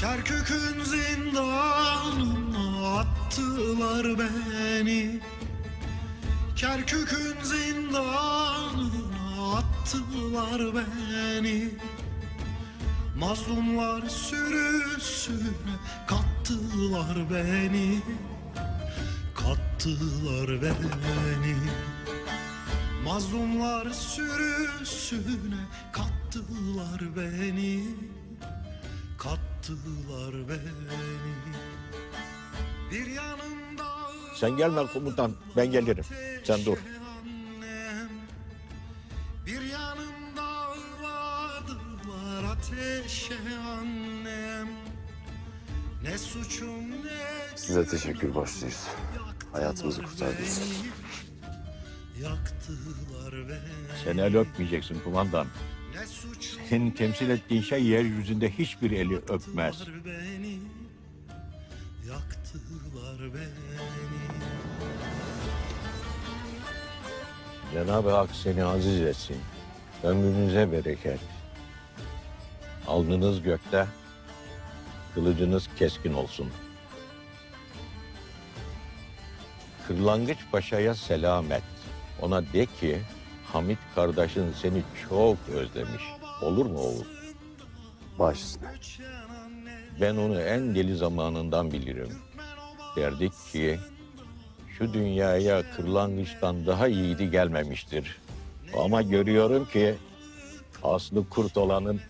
Kerkük'ün zindanına attılar beni. Kerkük'ün zindanına attılar beni. Mazlumlar sürüsüne kattılar beni. Kattılar beni. Mazlumlar sürüsüne kattılar beni. Kattılar beni Bir yanımda Sen gelme komutan, ben gelirim. Sen dur. Annem, bir yanımda ağladılar ateşe annem Ne suçum ne Size teşekkür borçluyuz. Hayatımızı kurtardınız. Yaktılar beni Sen el öpmeyeceksin kumandan. Senin temsil ettiğin şey yeryüzünde hiçbir eli öpmez. beni Yaktılar beni Cenab-ı Hak seni aziz etsin. Ömrünüze bereket. Alnınız gökte, kılıcınız keskin olsun. Kırlangıç Paşa'ya selam et. Ona de ki Hamit kardeşin seni çok özlemiş. Olur mu oğul? Baş üstüne. Ben onu en deli zamanından bilirim. Derdik ki şu dünyaya kırlangıçtan daha yiğidi gelmemiştir. Ama görüyorum ki aslı kurt olanın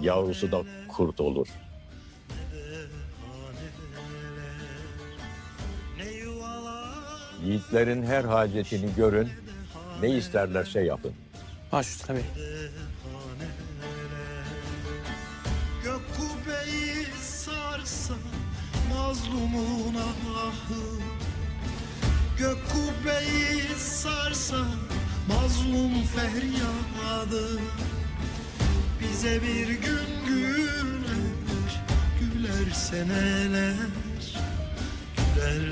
yavrusu da kurt olur. Yiğitlerin her hacetini görün, ne isterlerse yapın. Baş üstüne bey. Gök kubbeyi sarsa mazlumun ahı Gök kubbeyi sarsa mazlum feryadı Bize bir gün güler, güler seneler Güler